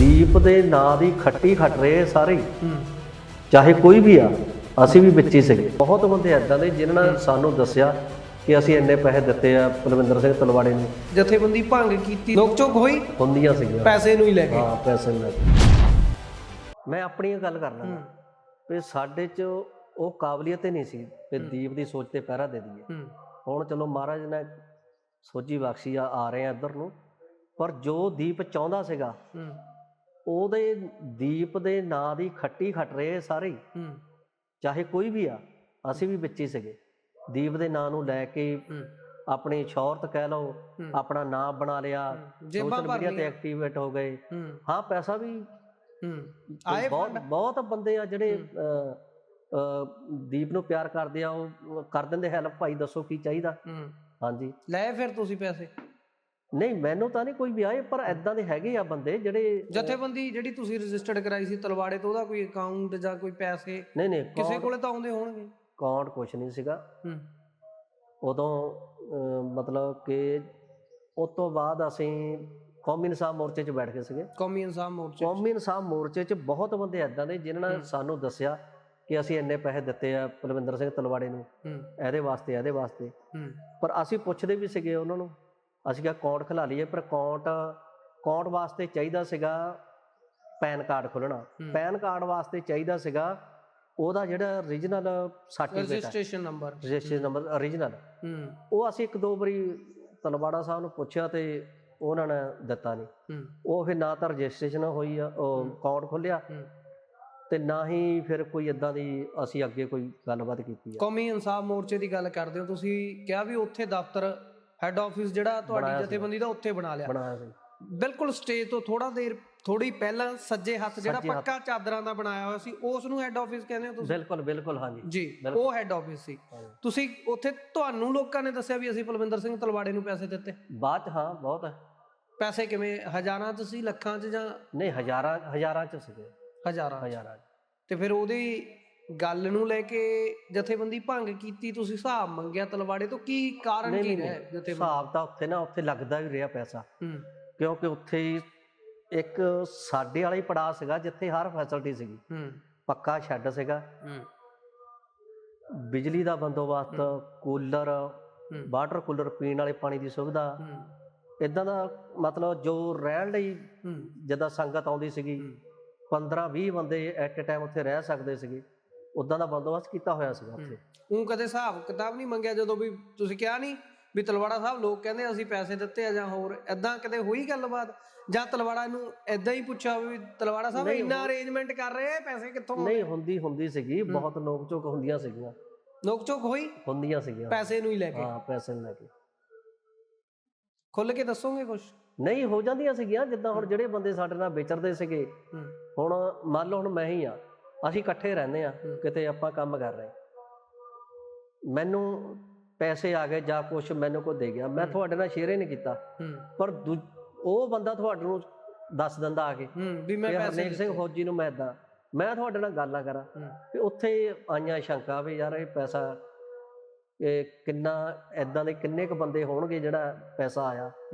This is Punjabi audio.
ਦੀਪ ਦੇ ਨਾਂ ਦੀ ਖੱਟੀ ਖੱਟ ਰਹੇ ਸਾਰੇ ਹੀ। ਚਾਹੇ ਕੋਈ ਵੀ ਆ ਅਸੀਂ ਵੀ ਵਿੱਚ ਹੀ ਸੀਗੇ। ਬਹੁਤ ਬੰਦੇ ਐਦਾਂ ਦੇ ਜਿਨ੍ਹਾਂ ਨੇ ਸਾਨੂੰ ਦੱਸਿਆ ਕਿ ਅਸੀਂ ਇੰਨੇ ਪੈਸੇ ਦਿੱਤੇ ਆ ਬਲਵਿੰਦਰ ਸਿੰਘ ਤਲਵਾੜੇ ਨੂੰ। ਜਥੇਬੰਦੀ ਭੰਗ ਕੀਤੀ ਨੋਕ ਝੋਕ ਹੋਈ? ਹੁੰਦੀਆਂ ਸੀਗੀਆਂ। ਪੈਸੇ ਨੂੰ ਹੀ ਲੈ ਕੇ ਹਾਂ ਪੈਸੇ ਲੈ ਕੇ ਮੈਂ ਆਪਣੀ ਗੱਲ ਕਰਨਾ ਹੂੰ। ਵੀ ਸਾਡੇ 'ਚ ਉਹ ਕਾਬਲੀਅਤ ਹੀ ਨਹੀਂ ਸੀ ਕਿ ਦੀਪ ਦੀ ਸੋਚ ਤੇ ਪਹਿਰਾ ਦੇ ਦਈਏ। ਹੂੰ। ਹੁਣ ਚਲੋ ਮਹਾਰਾਜ ਨੇ ਸੋਝੀ ਬਖਸ਼ੀ ਆ ਆ ਰਹੇ ਆ ਇੱਧਰ ਨੂੰ। ਪਰ ਜੋ ਦੀਪ ਚਾਹੁੰਦਾ ਸੀਗਾ ਹੂੰ। ਉਹਦੇ ਦੀਪ ਦੇ ਨਾਂ ਦੀ ਖੱਟੀ ਖੱਟ ਰਹੇ ਸਾਰੇ ਹੀ। ਚਾਹੇ ਕੋਈ ਵੀ ਆ ਅਸੀਂ ਵੀ ਵਿੱਚ ਹੀ ਸੀਗੇ। ਦੀਪ ਦੇ ਨਾਂ ਨੂੰ ਲੈ ਕੇ ਆਪਣੀ ਸ਼ੌਹਰਤ ਕਹਿ ਲਓ। ਆਪਣਾ ਨਾਮ ਬਣਾ ਲਿਆ ਸੋਸ਼ਲ ਮੀਡੀਆ ਤੇ। ਐਕਟੀਵੇਟ ਹੋ ਗਏ। ਹੂੰ। ਪੈਸਾ ਵੀ ਆਏ ਬਹੁਤ ਬਹੁਤ ਬੰਦੇ ਆ ਜਿਹੜੇ ਦੀਪ ਨੂੰ ਪਿਆਰ ਕਰਦੇ ਆ ਉਹ ਕਰ ਦਿੰਦੇ ਹੈਲਪ ਭਾਈ ਦੱਸੋ ਕੀ ਚਾਹੀਦਾ। ਹਾਂਜੀ। ਲੈ ਫਿਰ ਤੁਸੀਂ ਪੈਸੇ। ਨਹੀਂ ਮੈਨੂੰ ਤਾਂ ਨਹੀਂ ਕੋਈ ਵੀ ਆਏ ਪਰ ਐਦਾਂ ਦੇ ਹੈਗੇ ਆ ਬੰਦੇ ਜਿਹੜੇ ਜਥੇਬੰਦੀ ਜਿਹੜੀ ਤੁਸੀਂ ਰਜਿਸਟਰਡ ਕਰਾਈ ਸੀ ਤਲਵਾੜੇ ਤੋਂ ਉਹਦਾ ਕੋਈ ਅਕਾਊਂਟ ਜਾਂ ਕੋਈ ਪੈਸੇ ਨਹੀਂ ਨਹੀਂ ਕਿਸੇ ਕੋਲੇ ਤਾਂ ਆਉਂਦੇ ਹੋਣਗੇ? ਕਾਊਂਟ ਕੁਛ ਨਹੀਂ ਸੀਗਾ। ਹੂੰ। ਉਦੋਂ ਮਤਲਬ ਕਿ ਉਸ ਤੋਂ ਬਾਅਦ ਅਸੀਂ ਕੌਮੀ ਇਨਸਾਫ ਮੋਰਚੇ 'ਚ ਬੈਠ ਗਏ ਸੀਗੇ। ਕੌਮੀ ਇਨਸਾਫ ਮੋਰਚੇ ਕੌਮੀ ਇਨਸਾਫ ਮੋਰਚੇ 'ਚ ਬਹੁਤ ਬੰਦੇ ਐਦਾਂ ਦੇ ਜਿਨ੍ਹਾਂ ਨੇ ਸਾਨੂੰ ਦੱਸਿਆ ਕਿ ਅਸੀਂ ਇੰਨੇ ਪੈਸੇ ਦਿੱਤੇ ਆ ਬਲਵਿੰਦਰ ਸਿੰਘ ਤਲਵਾੜੇ ਨੂੰ। ਇਹਦੇ ਵਾਸਤੇ ਇਹਦੇ ਵਾਸਤੇ। ਪਰ ਅਸੀਂ ਪੁੱਛਦੇ ਵੀ ਸੀਗੇ ਉਹਨਾਂ ਨੂੰ ਅਸੀਂ ਕਿਹਾ ਅਕਾਊਂਟ ਖਿਲਾ ਲਈਏ ਪਰ ਅਕਾਊਂਟ ਅਕਾਊਂਟ ਵਾਸਤੇ ਚਾਹੀਦਾ ਸੀਗਾ ਪੈਨ ਕਾਰਡ ਖੋਲਣਾ। ਪੈਨ ਕਾਰਡ ਵਾਸਤੇ ਚਾਹੀਦਾ ਸੀਗਾ ਉਹਦਾ ਜਿਹੜਾ origignal certificate registration number. Registration number origignal ਹੂੰ। ਉਹ ਅਸੀਂ ਇੱਕ ਦੋ ਵਾਰੀ ਤਲਵਾੜਾ ਸਾਹਿਬ ਨੂੰ ਪੁੱਛਿਆ ਤੇ ਉਹਨਾਂ ਨੇ ਦਿੱਤਾ ਨਹੀਂ। ਉਹ ਫਿਰ ਨਾ ਤਾਂ ਰਜਿਸਟ੍ਰੇਸ਼ਨ ਹੋਈ ਆ ਉਹ ਅਕਾਊਂਟ ਖੋਲਿਆ ਤੇ ਨਾ ਹੀ ਫਿਰ ਕੋਈ ਇਦਾਂ ਦੀ ਅਸੀਂ ਅੱਗੇ ਕੋਈ ਗੱਲਬਾਤ ਕੀਤੀ ਆ। ਕੌਮੀ ਇਨਸਾਫ ਮੋਰਚੇ ਦੀ ਗੱਲ ਕਰਦੇ ਹੋ ਤੁਸੀਂ ਕਿਹਾ ਵੀ ਉੱਥੇ ਦਫ਼ਤਰ ਹੈੱਡ ਆਫਿਸ ਜਿਹੜਾ ਤੁਹਾਡੀ। ਜਥੇਬੰਦੀ ਦਾ ਉੱਥੇ ਬਣਾ ਲਿਆ ਬਣਾਇਆ ਸੀ ਬਿਲਕੁਲ ਸਟੇਜ ਤੋਂ ਥੋੜਾ ਦੇਰ ਥੋੜੀ ਪਹਿਲਾਂ ਸੱਜੇ ਹੱਥ ਜਿਹੜਾ। ਪੱਕਾ ਚਾਦਰਾਂ ਦਾ ਬਣਾਇਆ ਹੋਇਆ ਸੀ ਉਸ ਨੂੰ ਹੈੱਡ ਆਫਿਸ ਕਹਿੰਦੇ ਹੋ ਤੁਸੀਂ ਬਿਲਕੁਲ ਬਿਲਕੁਲ ਹਾਂਜੀ ਜੀ। ਉਹ ਹੈੱਡ ਆਫਿਸ ਸੀ। ਤੁਸੀਂ ਉੱਥੇ ਤੁਹਾਨੂੰ ਲੋਕਾਂ ਨੇ ਦੱਸਿਆ ਵੀ ਅਸੀਂ ਪਲਵਿੰਦਰ ਸਿੰਘ ਤਲਵਾੜੇ ਨੂੰ ਪੈਸੇ ਦਿੱਤੇ ਬਾਅਦ 'ਚ ਹਾਂ ਬਹੁਤ ਹੈ ਪੈਸੇ ਕਿਵੇਂ ਹਜ਼ਾਰਾਂ ਚ ਸੀ ਲੱਖਾਂ ਚ ਜਾਂ ਨਹੀਂ ਹਜ਼ਾਰਾਂ ਹਜ਼ਾਰਾਂ ਚ ਸੀਗੇ ਹਜ਼ਾਰਾਂ? ਹਜ਼ਾਰਾਂ। ਤੇ ਫਿਰ ਉਹਦੀ ਗੱਲ ਨੂੰ ਲੈ ਕੇ ਜਥੇਬੰਦੀ ਭੰਗ ਕੀਤੀ ਤੁਸੀਂ ਹਿਸਾਬ ਮੰਗਿਆ ਤਲਵਾੜੇ ਤੋਂ? ਕੀ ਕਾਰਨ ਕੀ ਰਿਹਾ। ਜਥੇਬੰਦੀ? ਹਿਸਾਬ ਤਾਂ ਉੱਥੇ ਨਾ ਉੱਥੇ ਲੱਗਦਾ ਵੀ ਰਿਹਾ ਪੈਸਾ। ਹੂੰ। ਕਿਉਂਕਿ ਉੱਥੇ ਹੀ ਇੱਕ ਸਾਡੇ ਵਾਲਾ ਹੀ ਪੜਾ ਸੀਗਾ ਜਿੱਥੇ ਹਰ ਫੈਸਿਲਿਟੀ ਸੀਗੀ। ਹੂੰ। ਪੱਕਾ ਸ਼ੈੱਡ ਸੀਗਾ। ਹੂੰ। ਬਿਜਲੀ ਦਾ ਬੰਦੋਬਸਤ ਕੂਲਰ ਵਾਟਰ ਕੂਲਰ ਪੀਣ ਵਾਲੇ ਪਾਣੀ ਦੀ ਸੁਵਿਧਾ। ਹੂੰ। ਇਦਾਂ ਦਾ ਮਤਲਬ ਜੋ ਰਹਿਣ ਲਈ ਜਿੱਦਾਂ ਸੰਗਤ ਆਉਂਦੀ ਸੀਗੀ 15 20 ਬੰਦੇ ਐਟ ਅ ਟਾਈਮ ਉੱਥੇ ਰਹਿ ਸਕਦੇ ਸੀਗੇ। ਉਦਾਂ ਦਾ ਬੰਦੋਬਸਤ ਕੀਤਾ ਹੋਇਆ ਸੀਗਾ ਉੱਥੇ। ਉਹ ਕਦੇ ਹਿਸਾਬ ਕਿਤਾਬ ਨਹੀਂ ਮੰਗਿਆ ਜਦੋਂ ਵੀ ਤੁਸੀਂ ਕਿਹਾ ਨਹੀਂ ਵੀ ਤਲਵਾੜਾ ਸਾਹਿਬ ਲੋਕ ਕਹਿੰਦੇ ਅਸੀਂ ਪੈਸੇ ਦਿੱਤੇ ਆ ਜਾਂ ਹੋਰ ਐਦਾਂ ਕਦੇ ਹੋਈ ਗੱਲਬਾਤ? ਜਾਂ ਤਲਵਾੜਾ ਨੂੰ ਐਦਾਂ ਹੀ ਪੁੱਛਿਆ ਵੀ ਤਲਵਾੜਾ ਸਾਹਿਬ ਇੰਨਾ ਅਰੇਂਜਮੈਂਟ ਕਰ ਰਹੇ ਆ ਪੈਸੇ ਕਿੱਥੋਂ? ਨਹੀਂ ਹੁੰਦੀ ਹੁੰਦੀ ਸੀਗੀ। ਬਹੁਤ ਨੋਕ ਝੋਕ ਹੁੰਦੀਆਂ ਸੀਗੀਆਂ। ਨੋਕ ਝੋਕ ਹੋਈ? ਹੁੰਦੀਆਂ ਸੀਗੀਆਂ। ਪੈਸੇ ਨੂੰ ਹੀ ਲੈ ਕੇ। ਹਾਂ ਪੈਸੇ ਨੂੰ ਲੈ ਕੇ। ਖੁੱਲ ਕੇ ਦੱਸੋਗੇ ਕੁਝ ਨਹੀਂ ਹੋ ਜਾਂਦੀਆਂ ਸੀਗੀਆਂ। ਜਿੱਦਾਂ ਹੁਣ ਜਿਹੜੇ ਬੰਦੇ ਸਾਡੇ ਨਾਲ ਵਿਚਰਦੇ ਸੀਗੇ ਹੁਣ ਮੰਨ ਲਓ ਹੁਣ ਮੈਂ ਹੀ ਆ। ਅਸੀਂ ਇਕੱਠੇ ਰਹਿੰਦੇ ਆ। ਕਿਤੇ ਆਪਾਂ ਕੰਮ ਕਰ ਰਹੇ ਮੈਨੂੰ ਪੈਸੇ ਆ ਗਏ ਜਾਂ ਕੁਝ ਮੈਨੂੰ ਕੋ ਦੇ ਗਿਆ ਮੈਂ। ਤੁਹਾਡੇ ਨਾਲ ਸ਼ੇਅਰ ਹੀ ਨਹੀਂ ਕੀਤਾ ਪਰ ਉਹ ਬੰਦਾ ਤੁਹਾਨੂੰ ਨੂੰ ਦੱਸ ਦਿੰਦਾ ਆ ਕੇ ਵੀ ਮੈਂ ਪੈਸੇ ਸਿੰਘ। ਫੌਜੀ ਨੂੰ ਮੈਂ ਇਦਾਂ ਮੈਂ ਤੁਹਾਡੇ ਨਾਲ ਗੱਲ ਕਰਾਂ ਤੇ ਉੱਥੇ ਆਈਆਂ ਸ਼ੰਕਾ ਵੀ ਯਾਰ ਇਹ ਪੈਸਾ ਇਹ ਕਿੰਨਾ ਇਦਾਂ ਦੇ ਕਿੰਨੇ ਕ ਬੰਦੇ ਹੋਣਗੇ ਜਿਹੜਾ ਪੈਸਾ ਆਇਆ